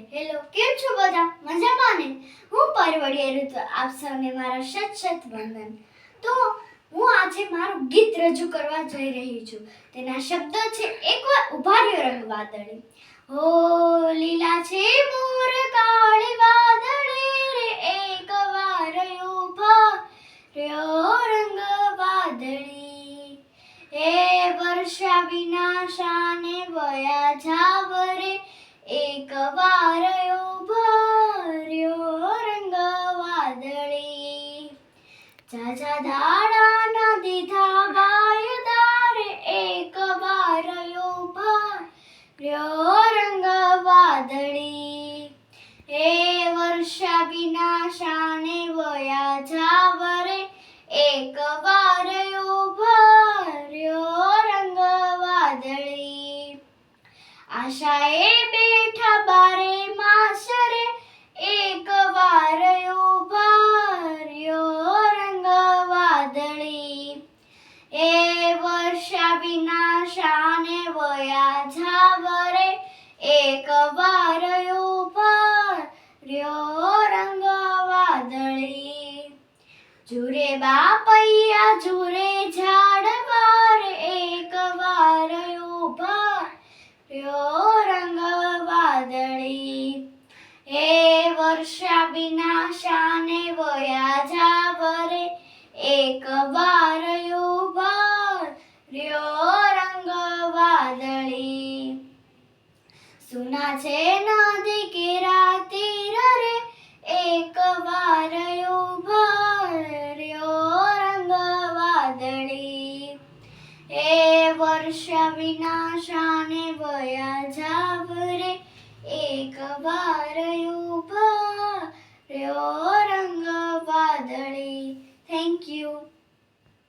Hello, કેમ છો બધા? મજામાં ને? હું પરવડિયા ઋતુ આપ સૌને મારા શત શત વંદન. તો હું આજે મારું ગીત રજૂ કરવા જઈ રહી છું. તેના શબ્દો છે, એકવાર ઊભા રહ્યો રંગ વાદળી. હો લીલા છે મોર, કાળી વાદળી રે એકવાર ઊભા રંગ વાદળી. હે વર્ષા વિનાશાને વયા જાવરે એક વાર ભર્યો રંગ વાદળી ઝાઝા દાડાના દીધા વાયદારે એક વાર ભર્યો રંગ વાદળી એ વર્ષા વિનાશાને વયા જાવરે એક વાર ભર્યો રંગ વાદળી આશાએ બેઠા વર્ષા વિનાશાને વયા જાવરે એક વાર રહ્યો રંગ વાદળી જુરે બાપૈયા જુરે ઝાડવાર એક વાર ઊભા રહ્યો રંગ વાદળી હે વર્ષા વિનાશાને વયા જાવરે એક વાર ઊભા રહ્યો રંગ વાદળી સુના છે નદી કેરા તીર રે એક વાર ઉભર્યો રંગ વાદળી. એ વર્ષ વિનાશાને વયા જાવરે, એક વાર ઉભર્યો